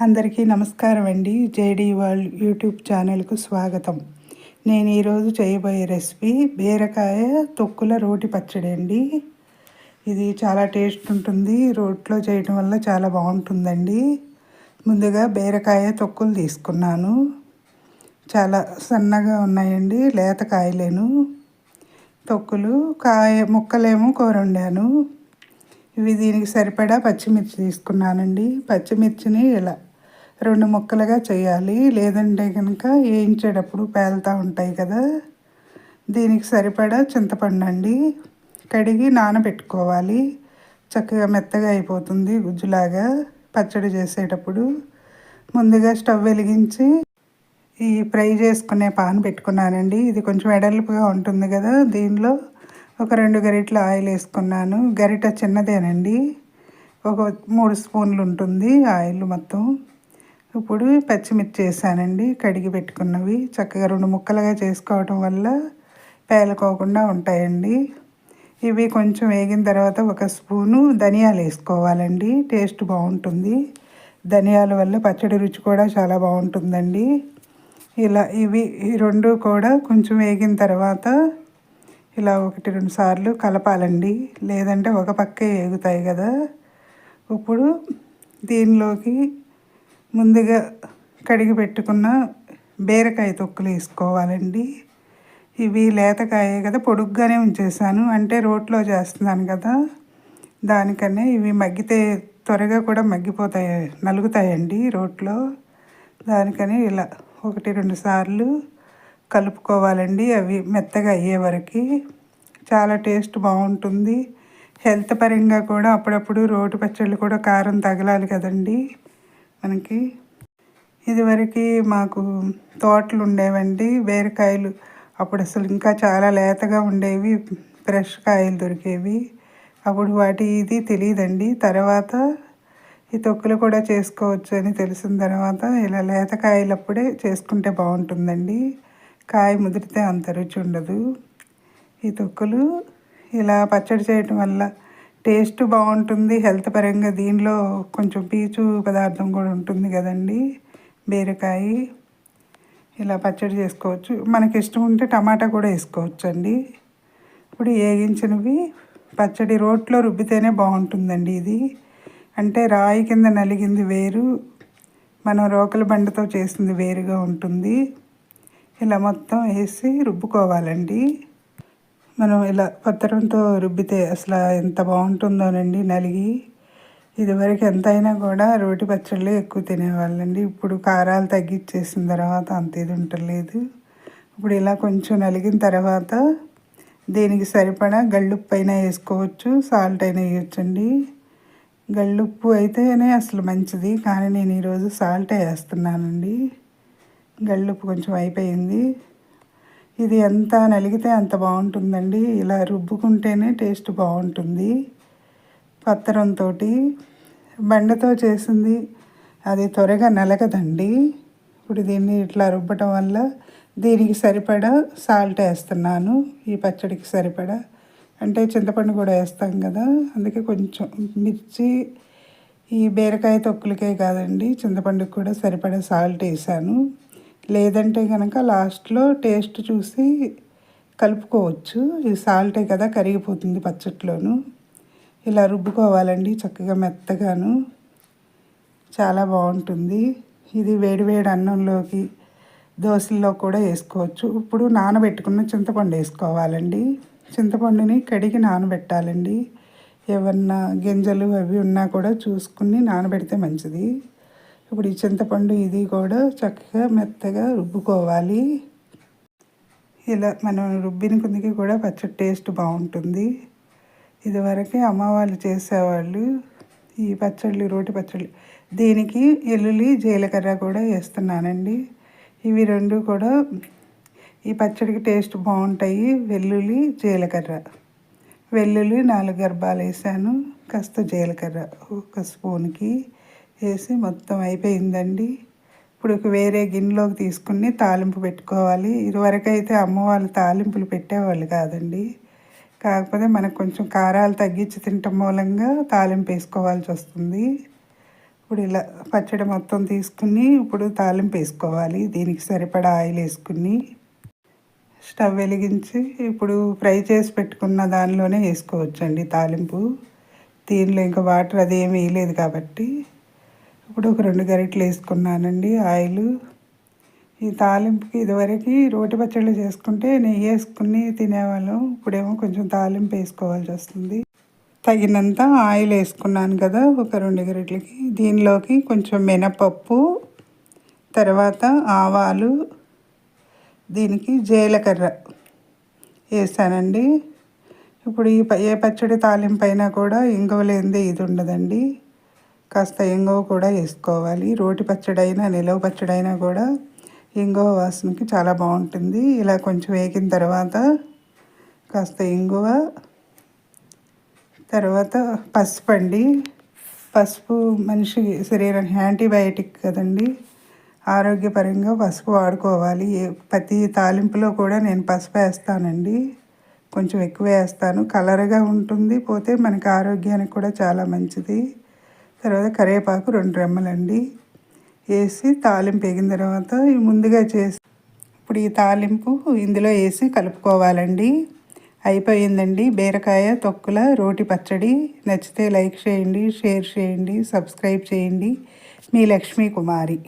అందరికీ నమస్కారం అండి. జేడీ వరల్డ్ యూట్యూబ్ ఛానల్కు స్వాగతం. నేను ఈరోజు చేయబోయే రెసిపీ బీరకాయ తొక్కుల రోటి పచ్చడి అండి. ఇది చాలా టేస్ట్ ఉంటుంది. రోట్లో చేయడం వల్ల చాలా బాగుంటుందండి. ముందుగా బీరకాయ తొక్కులు తీసుకున్నాను. చాలా సన్నగా ఉన్నాయండి. లేత కాయలేను. తొక్కులు కాయ ముక్కలేమో కూర వండాను. ఇవి దీనికి సరిపడా పచ్చిమిర్చి తీసుకున్నానండి. పచ్చిమిర్చిని ఇలా రెండు ముక్కలుగా చేయాలి. లేదంటే కనుక వేయించేటప్పుడు పేలుతూ ఉంటాయి కదా. దీనికి సరిపడా చింతపండు అండి. కడిగి నానబెట్టుకోవాలి. చక్కగా మెత్తగా అయిపోతుంది గుజ్జులాగా పచ్చడి చేసేటప్పుడు. ముందుగా స్టవ్ వెలిగించి ఈ ఫ్రై చేసుకునే పాన్ పెట్టుకున్నానండి. ఇది కొంచెం వెడల్పుగా ఉంటుంది కదా దీనిలో. ఒక రెండు గరిటలు ఆయిల్ వేసుకున్నాను. గరిట చిన్నదేనండి. ఒక మూడు స్పూన్లు ఉంటుంది ఆయిల్ మొత్తం. ఇప్పుడు పచ్చిమిర్చి వేసానండి. కడిగి పెట్టుకున్నవి. చక్కగా రెండు ముక్కలుగా చేసుకోవటం వల్ల పేలకోకుండా ఉంటాయండి. ఇవి కొంచెం వేగిన తర్వాత ఒక స్పూను ధనియాలు వేసుకోవాలండి. టేస్ట్ బాగుంటుంది. ధనియాల వల్ల పచ్చడి రుచి కూడా చాలా బాగుంటుందండి. ఇలా ఇవి ఈ రెండు కూడా కొంచెం వేగిన తర్వాత ఇలా ఒకటి రెండు సార్లు కలపాలండి. లేదంటే ఒక పక్కే వేగుతాయి కదా. ఇప్పుడు దీనిలోకి ముందుగా కడిగి పెట్టుకున్న బీరకాయ తొక్కులు వేసుకోవాలండి. ఇవి లేతకాయే కదా పొడుగ్గానే ఉంచేసాను. అంటే రోట్లో చేస్తున్నాను కదా. దానికనే ఇవి మగ్గితే త్వరగా కూడా మగ్గిపోతాయి నలుగుతాయండి రోట్లో. దానికని ఇలా ఒకటి రెండు సార్లు కలుపుకోవాలండి. అవి మెత్తగా అయ్యే వరకు. చాలా టేస్ట్ బాగుంటుంది. హెల్త్ పరంగా కూడా అప్పుడప్పుడు రోటి పచ్చళ్ళు కూడా కారం తగలాలి కదండి మనకి. ఇదివరకు మాకు తోటలు ఉండేవండి. బీరకాయలు అప్పుడు అసలు ఇంకా చాలా లేతగా ఉండేవి. ఫ్రెష్ కాయలు దొరికేవి. అప్పుడు వాటి ఇది తెలియదండి. తర్వాత ఈ తొక్కులు కూడా చేసుకోవచ్చు అని తెలిసిన తర్వాత ఇలా లేత కాయలప్పుడే చేసుకుంటే బాగుంటుందండి. కాయ ముదిరితే అంత రుచి ఉండదు. ఈ తొక్కులు ఇలా పచ్చడి చేయటం వల్ల టేస్ట్ బాగుంటుంది. హెల్త్ పరంగా దీనిలో కొంచెం పీచు పదార్థం కూడా ఉంటుంది కదండి. బీరకాయ ఇలా పచ్చడి చేసుకోవచ్చు. మనకి ఇష్టం ఉంటే టమాటా కూడా వేసుకోవచ్చు అండి ఇప్పుడు వేగించినవి పచ్చడి రోట్లో రుబ్బితేనే బాగుంటుందండి ఇది. అంటే రాయి కింద నలిగింది వేరు మనం రోకల బండతో చేసింది వేరుగా ఉంటుంది. ఇలా మొత్తం వేసి రుబ్బుకోవాలండి. మనం ఇలా పత్రంతో రుబ్బితే అసలు ఎంత బాగుంటుందోనండి నలిగి. ఇదివరకు ఎంతైనా కూడా రోటి పచ్చళ్ళు ఎక్కువ తినేవాళ్ళండి. ఇప్పుడు కారాలు తగ్గించేసిన తర్వాత అంత ఇది ఉండలేదు ఇప్పుడు ఇలా కొంచెం నలిగిన తర్వాత దీనికి సరిపడా గళ్ళుప్పు అయినా వేసుకోవచ్చు సాల్ట్ అయినా వేయచ్చండి. గళ్ళుప్పు అయితేనే అసలు మంచిది. కానీ నేను ఈరోజు సాల్టే వేస్తున్నానండి. గళ్ళుప్పు కొంచెం అయిపోయింది. ఇది ఎంత నలిగితే అంత బాగుంటుందండి. ఇలా రుబ్బుకుంటేనే టేస్ట్ బాగుంటుంది. పత్రంతో బండతో చేసింది. అది త్వరగా నలగదండి. ఇప్పుడు దీన్ని ఇట్లా రుబ్బటం వల్ల దీనికి సరిపడా సాల్ట్ వేస్తున్నాను. ఈ పచ్చడికి సరిపడా. అంటే చింతపండు కూడా వేస్తాం కదా. అందుకే కొంచెం మిర్చి ఈ బీరకాయ తొక్కులకే కాదండి. చింతపండుకి కూడా సరిపడా సాల్ట్ వేసాను. లేదంటే కనుక లాస్ట్లో టేస్ట్ చూసి కలుపుకోవచ్చు. ఈ సాల్టే కదా కరిగిపోతుంది పచ్చట్లోను. ఇలా రుబ్బుకోవాలండి చక్కగా మెత్తగాను. చాలా బాగుంటుంది. ఇది వేడివేడి అన్నంలోకి దోశల్లో కూడా వేసుకోవచ్చు. ఇప్పుడు నానబెట్టుకున్న చింతపండు వేసుకోవాలండి. చింతపండుని కడిగి నానబెట్టాలండి. ఏమన్నా గింజలు అవి ఉన్నా కూడా చూసుకుని నానబెడితే మంచిది. ఇప్పుడు ఈ చింతపండు ఇది కూడా చక్కగా మెత్తగా రుబ్బుకోవాలి. ఇలా మనం రుబ్బిన కొద్దికి కూడా పచ్చడి టేస్ట్ బాగుంటుంది. ఇదివరకే అమ్మ వాళ్ళు చేసేవాళ్ళు ఈ పచ్చళ్ళు రోటి పచ్చళ్ళు. దీనికి ఎల్లుల్లి జీలకర్ర కూడా వేస్తున్నానండి. ఇవి రెండు కూడా ఈ పచ్చడికి టేస్ట్ బాగుంటాయి. వెల్లుల్లి జీలకర్ర. వెల్లుల్లి నాలుగు గర్భాలు వేసాను. కాస్త జీలకర్ర ఒక స్పూన్కి. వేసి మొత్తం అయిపోయిందండి. ఇప్పుడు వేరే గిన్నెలోకి తీసుకుని తాలింపు పెట్టుకోవాలి. ఇదివరకు అయితే అమ్మ వాళ్ళు తాలింపులు పెట్టేవాళ్ళు కాదండి. కాకపోతే మనకు కొంచెం కారాలు తగ్గించి తినటం మూలంగా తాలింపు వేసుకోవాల్సి వస్తుంది. ఇప్పుడు ఇలా పచ్చడి మొత్తం తీసుకుని ఇప్పుడు తాలింపు వేసుకోవాలి. దీనికి సరిపడా ఆయిల్ వేసుకుని స్టవ్ వెలిగించి ఇప్పుడు ఫ్రై చేసి పెట్టుకున్న దానిలోనే వేసుకోవచ్చండి తాలింపు. దీనిలో ఇంకా వాటర్ అది ఏమి వేయలేదు కాబట్టి ఇప్పుడు ఒక రెండు గరిటలు వేసుకున్నానండి ఆయిల్. ఈ తాలింపుకి ఇదివరకు రోటి పచ్చళ్ళు చేసుకుంటే నెయ్యి వేసుకుని తినేవాళ్ళం. ఇప్పుడేమో కొంచెం తాలింపు వేసుకోవాల్సి వస్తుంది. తగినంత ఆయిల్ వేసుకున్నాను కదా ఒక రెండు గరిటలకి. దీనిలోకి కొంచెం మినపప్పు తర్వాత ఆవాలు దీనికి జీలకర్ర వేసానండి. ఇప్పుడు ఈ ఏ పచ్చడి తాలింపు అయినా కూడా ఇంగువ లేనిదే ఇది ఉండదండి. కాస్త ఇంగువ కూడా వేసుకోవాలి. రోటి పచ్చడైనా నిలవ పచ్చడైనా కూడా ఇంగువ వాసనకి చాలా బాగుంటుంది. ఇలా కొంచెం వేగిన తర్వాత కాస్త ఇంగువ తర్వాత పసుపు అండి. పసుపు మనిషి శరీరానికి యాంటీబయాటిక్ కదండి. ఆరోగ్యపరంగా పసుపు వాడుకోవాలి. ప్రతి తాలింపులో కూడా నేను పసుపు వేస్తానండి. కొంచెం ఎక్కువ వేస్తాను. కలర్గా ఉంటుంది. పోతే మనకి ఆరోగ్యానికి కూడా చాలా మంచిది. తర్వాత కరివేపాకు రెండు రెమ్మలండి. వేసి తాలింపు వేగిన తర్వాత ముందుగా చేసి ఇప్పుడు ఈ తాలింపు ఇందులో వేసి కలుపుకోవాలండి. అయిపోయిందండి. బీరకాయ తొక్కుల రోటి పచ్చడి. నచ్చితే లైక్ చేయండి షేర్ చేయండి సబ్స్క్రైబ్ చేయండి. మీ లక్ష్మీ కుమారి.